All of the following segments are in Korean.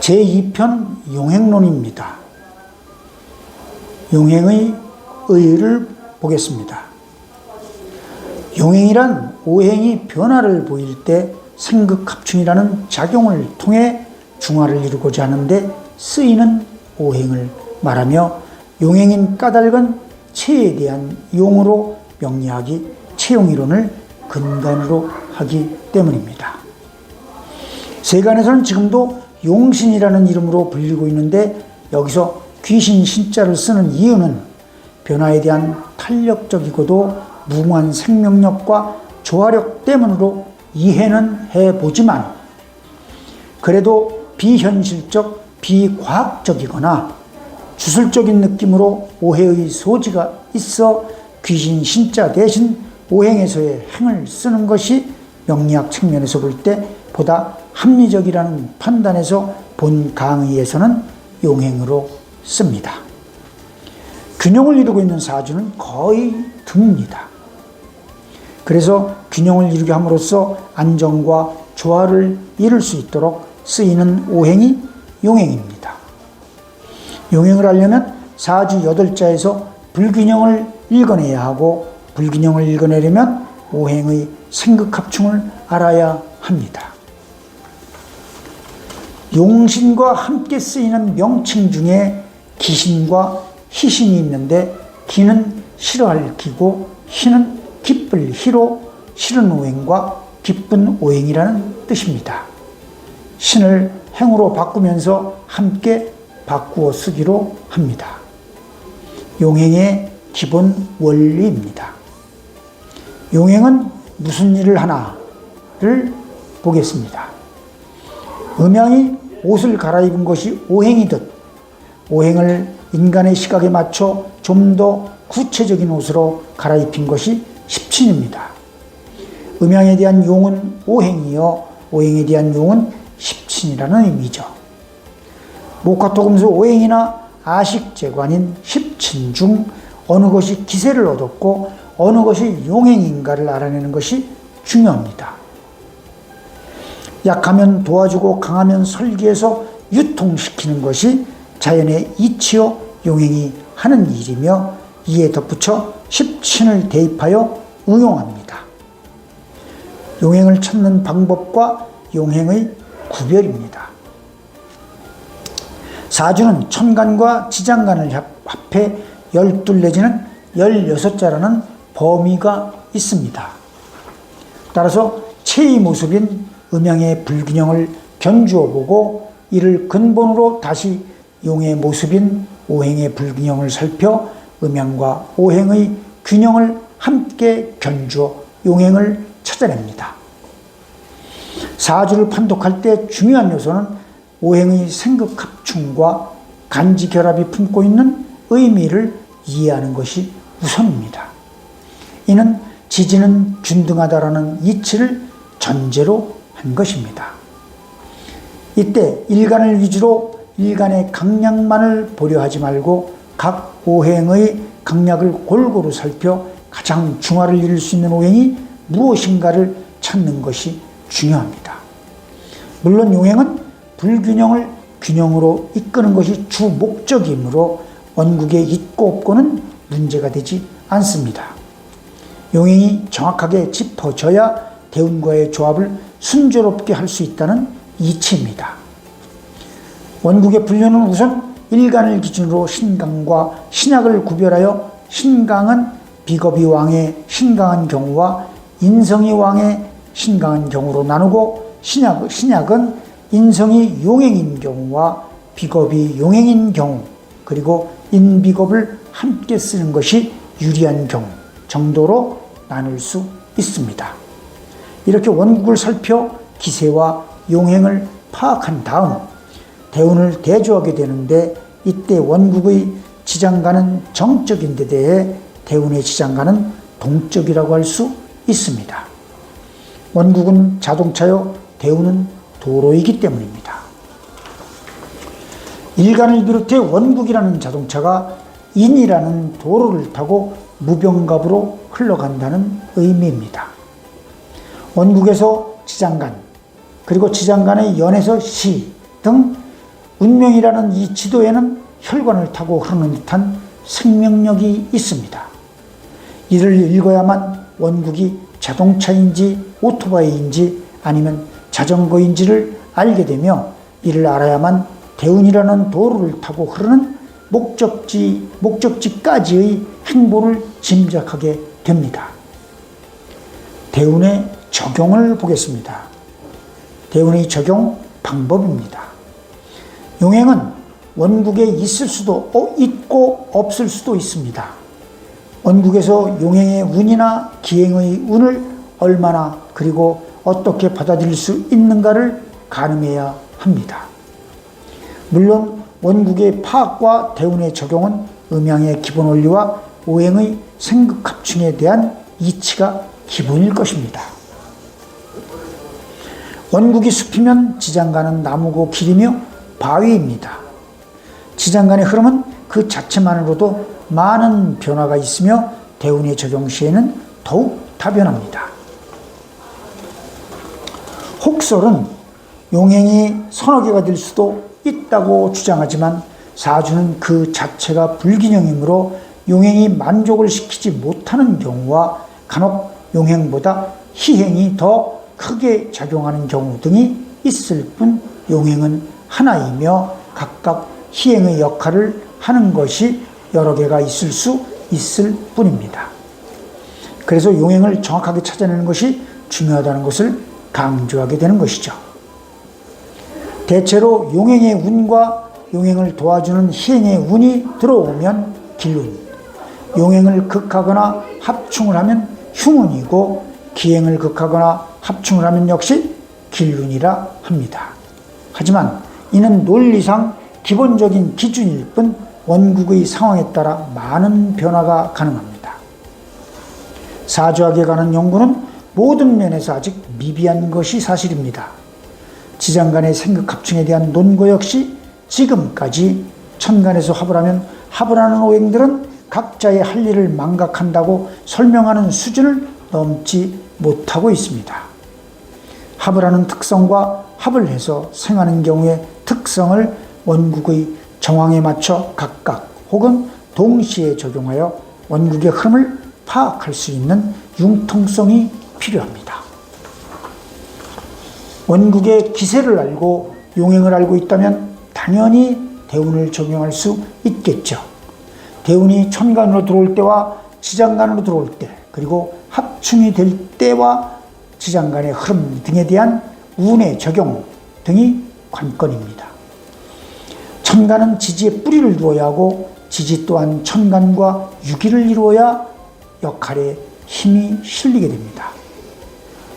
제2편 용행론입니다. 용행의 의의를 보겠습니다. 용행이란 오행이 변화를 보일 때 생극합충이라는 작용을 통해 중화를 이루고자 하는데 쓰이는 오행을 말하며 용행인 까닭은 체에 대한 용으로 명리하기 체용이론을 근간으로 하기 때문입니다. 세간에서는 지금도 용신이라는 이름으로 불리고 있는데 여기서 귀신 신자를 쓰는 이유는 변화에 대한 탄력적이고도 무모한 생명력과 조화력 때문으로 이해는 해보지만 그래도 비현실적, 비과학적이거나 주술적인 느낌으로 오해의 소지가 있어 귀신 신자 대신 오행에서의 행을 쓰는 것이 명리학 측면에서 볼 때 보다 합리적이라는 판단에서 본 강의에서는 용행으로 씁니다. 균형을 이루고 있는 사주는 거의 드뭅니다. 그래서 균형을 이루게 함으로써 안정과 조화를 이룰 수 있도록 쓰이는 오행이 용행입니다. 용행을 하려면 사주 여덟 자에서 불균형을 읽어내야 하고 불균형을 읽어내려면 오행의 생극합충을 알아야 합니다. 용신과 함께 쓰이는 명칭 중에 기신과 희신이 있는데 기는 싫어할 기고 희는 기쁠 희로 싫은 오행과 기쁜 오행이라는 뜻입니다. 신을 행으로 바꾸면서 함께 바꾸어 쓰기로 합니다. 용행의 기본 원리입니다. 용행은 무슨 일을 하나를 보겠습니다. 음양이 옷을 갈아입은 것이 오행이듯 오행을 인간의 시각에 맞춰 좀 더 구체적인 옷으로 갈아입힌 것이 십친입니다. 음양에 대한 용은 오행이요 오행에 대한 용은 십친이라는 의미죠. 목화토금수 오행이나 아식재관인 십친 중 어느 것이 기세를 얻었고 어느 것이 용행인가를 알아내는 것이 중요합니다. 약하면 도와주고 강하면 설계해서 유통시키는 것이 자연의 이치요 용행이 하는 일이며 이에 덧붙여 십친을 대입하여 응용합니다. 용행을 찾는 방법과 용행의 구별입니다. 사주는 천간과 지장간을 합해 열둘 내지는 열여섯자라는 범위가 있습니다. 따라서 체의 모습인 음양의 불균형을 견주어 보고 이를 근본으로 다시 용의 모습인 오행의 불균형을 살펴 음양과 오행의 균형을 함께 견주어 용행을 찾아냅니다. 사주를 판독할 때 중요한 요소는 오행의 생극합충과 간지결합이 품고 있는 의미를 이해하는 것이 우선입니다. 이는 지지는 균등하다라는 이치를 전제로 한 것입니다. 이때 일간을 위주로 일간의 강약만을 보려 하지 말고 각 오행의 강약을 골고루 살펴 가장 중화를 이룰 수 있는 오행이 무엇인가를 찾는 것이 중요합니다. 물론 용행은 불균형을 균형으로 이끄는 것이 주 목적이므로 원국에 있고 없고는 문제가 되지 않습니다. 용행이 정확하게 짚어져야 대운과의 조합을 순조롭게 할 수 있다는 이치입니다. 원국의 분류는 우선 일간을 기준으로 신강과 신약을 구별하여 신강은 비겁이 왕의 신강한 경우와 인성이 왕의 신강한 경우로 나누고 신약, 신약은 인성이 용행인 경우와 비겁이 용행인 경우 그리고 인비겁을 함께 쓰는 것이 유리한 경우 정도로 나눌 수 있습니다. 이렇게 원국을 살펴 기세와 용행을 파악한 다음 대운을 대조하게 되는데 이때 원국의 지장가는 정적인 데 대해 대운의 지장가는 동적이라고 할 수 있습니다. 원국은 자동차요, 대운은 도로이기 때문입니다. 일간을 비롯해 원국이라는 자동차가 인이라는 도로를 타고 무병갑으로 흘러간다는 의미입니다. 원국에서 지장간, 그리고 지장간의 연에서 시 등 운명이라는 이 지도에는 혈관을 타고 흐르는 듯한 생명력이 있습니다. 이를 읽어야만 원국이 자동차인지 오토바이인지 아니면 자전거인지를 알게 되며 이를 알아야만 대운이라는 도로를 타고 흐르는 목적지, 목적지까지의 행보를 짐작하게 됩니다. 대운의 적용을 보겠습니다. 대운의 적용 방법입니다. 용행은 원국에 있을 수도 어, 있고 없을 수도 있습니다. 원국에서 용행의 운이나 기행의 운을 얼마나 그리고 어떻게 받아들일 수 있는가를 가늠해야 합니다. 물론 원국의 파악과 대운의 적용은 음양의 기본 원리와 오행의 생극합충에 대한 이치가 기본일 것입니다. 원국이 숲이면 지장간은 나무고 길이며 바위입니다. 지장간의 흐름은 그 자체만으로도 많은 변화가 있으며 대운의 적용 시에는 더욱 다변합니다. 혹설은 용행이 서너 개가 될 수도 있다고 주장하지만 사주는 그 자체가 불균형이므로 용행이 만족을 시키지 못하는 경우와 간혹 용행보다 희행이 더 크게 작용하는 경우 등이 있을 뿐 용행은 하나이며 각각 희행의 역할을 하는 것이 여러 개가 있을 수 있을 뿐입니다. 그래서 용행을 정확하게 찾아내는 것이 중요하다는 것을 강조하게 되는 것이죠. 대체로 용행의 운과 용행을 도와주는 희행의 운이 들어오면 길운, 용행을 극하거나 합충을 하면 흉운이고 기행을 극하거나 합충을 하면 역시 길운이라 합니다. 하지만 이는 논리상 기본적인 기준일 뿐 원국의 상황에 따라 많은 변화가 가능합니다. 사주학에 관한 연구는 모든 면에서 아직 미비한 것이 사실입니다. 지장 간의 생각 합충에 대한 논거 역시 지금까지 천간에서 합을 하면 합을 하는 오행들은 각자의 할 일을 망각한다고 설명하는 수준을 넘지 못하고 있습니다. 합을 하는 특성과 합을 해서 생하는 경우의 특성을 원국의 정황에 맞춰 각각 혹은 동시에 적용하여 원국의 흐름을 파악할 수 있는 융통성이 필요합니다. 원국의 기세를 알고 용행을 알고 있다면 당연히 대운을 적용할 수 있겠죠. 대운이 천간으로 들어올 때와 지장간으로 들어올 때 그리고 합충이 될 때와 지장 간의 흐름 등에 대한 운의 적용 등이 관건입니다. 천간은 지지의 뿌리를 두어야 하고 지지 또한 천간과 유기를 이루어야 역할에 힘이 실리게 됩니다.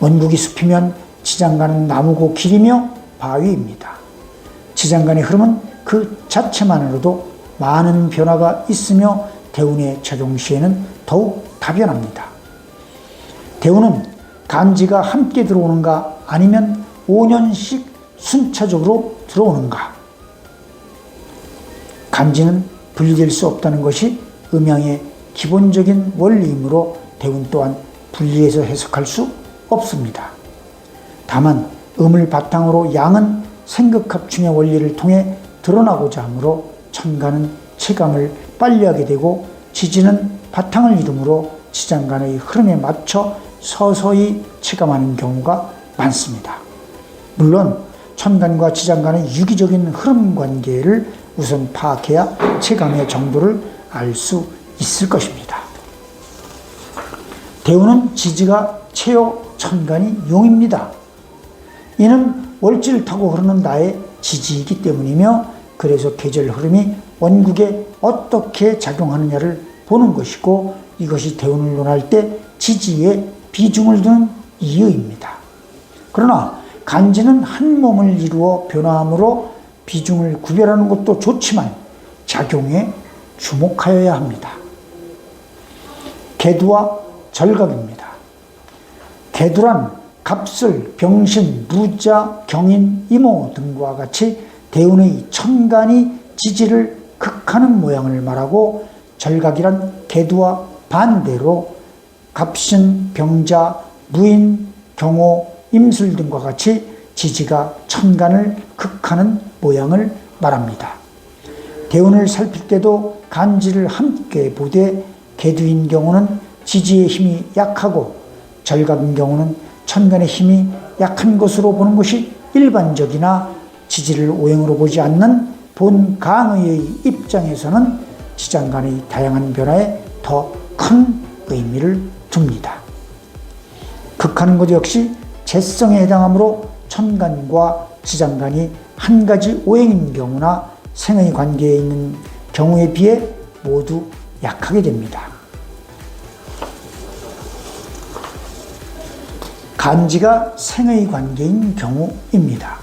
원국이 숲이면 지장간은 나무고 길이며 바위입니다. 지장간의 흐름은 그 자체만으로도 많은 변화가 있으며 대운의 적용 시에는 더욱 다변합니다. 대운은 간지가 함께 들어오는가 아니면 5년씩 순차적으로 들어오는가 간지는 분리될 수 없다는 것이 음양의 기본적인 원리이므로 대운 또한 분리해서 해석할 수 없습니다. 다만 음을 바탕으로 양은 생극합충의 원리를 통해 드러나고자 하므로 천간은 체감을 빨리 하게 되고 지지는 바탕을 이루므로 지장간의 흐름에 맞춰 서서히 체감하는 경우가 많습니다. 물론 천간과 지장간의 유기적인 흐름 관계를 우선 파악해야 체감의 정도를 알 수 있을 것입니다. 대우는 지지가 체요, 천간이 용입니다. 이는 월지를 타고 흐르는 나의 지지이기 때문이며 그래서 계절 흐름이 원국에 어떻게 작용하느냐를 보는 것이고 이것이 대운을 논할 때 지지에 비중을 두는 이유입니다. 그러나 간지는 한 몸을 이루어 변화함으로 비중을 구별하는 것도 좋지만 작용에 주목하여야 합니다. 개두와 절각입니다. 개두란 갑술, 병신, 무자, 경인, 이모 등과 같이 대운의 천간이 지지를 극하는 모양을 말하고 절각이란 개두와 반대로 갑신, 병자, 무인, 경호, 임술 등과 같이 지지가 천간을 극하는 모양을 말합니다. 대운을 살필 때도 간지를 함께 보되 개두인 경우는 지지의 힘이 약하고 절각인 경우는 천간의 힘이 약한 것으로 보는 것이 일반적이나 지지를 오행으로 보지 않는 본 강의의 입장에서는 지장간의 다양한 변화에 더 큰 의미를 둡니다. 극하는 것 역시 재성에 해당하므로 천간과 지장간이 한 가지 오행인 경우나 생의 관계에 있는 경우에 비해 모두 약하게 됩니다. 간지가 생의 관계인 경우입니다.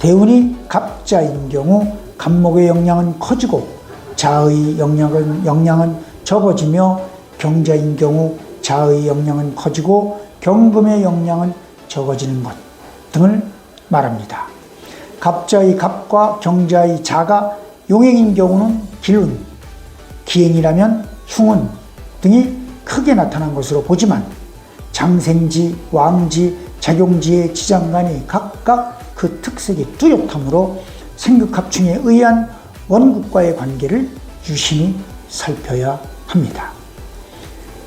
대운이 갑자인 경우 간목의 영향은 커지고 자의 영향은, 영향은 적어지며 경자인 경우 자의 영향은 커지고 경금의 영향은 적어지는 것 등을 말합니다. 갑자의 갑과 경자의 자가 용행인 경우는 기운, 기행이라면 흉운 등이 크게 나타난 것으로 보지만 장생지, 왕지, 작용지의 지장간이 각각 그 특색이 뚜렷하므로 생극합충에 의한 원국과의 관계를 유심히 살펴야 합니다.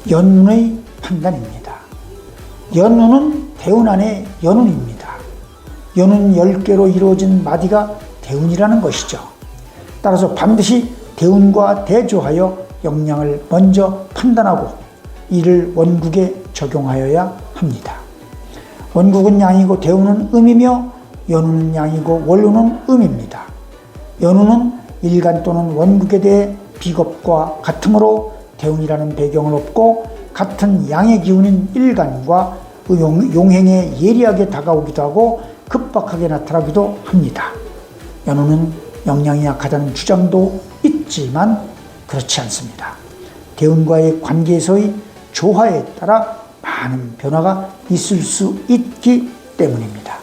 연운의 판단입니다. 연운은 대운 안의 연운입니다. 연운 10개로 이루어진 마디가 대운이라는 것이죠. 따라서 반드시 대운과 대조하여 역량을 먼저 판단하고 이를 원국에 적용하여야 합니다. 원국은 양이고 대운은 음이며 연운은 양이고 원루는 음입니다. 연운은 일간 또는 원국에 대해 비겁과 같으므로 대운이라는 배경을 얻고 같은 양의 기운인 일간과 용, 용행에 예리하게 다가오기도 하고 급박하게 나타나기도 합니다. 연운은 영양이 약하다는 주장도 있지만 그렇지 않습니다. 대운과의 관계에서의 조화에 따라 많은 변화가 있을 수 있기 때문입니다.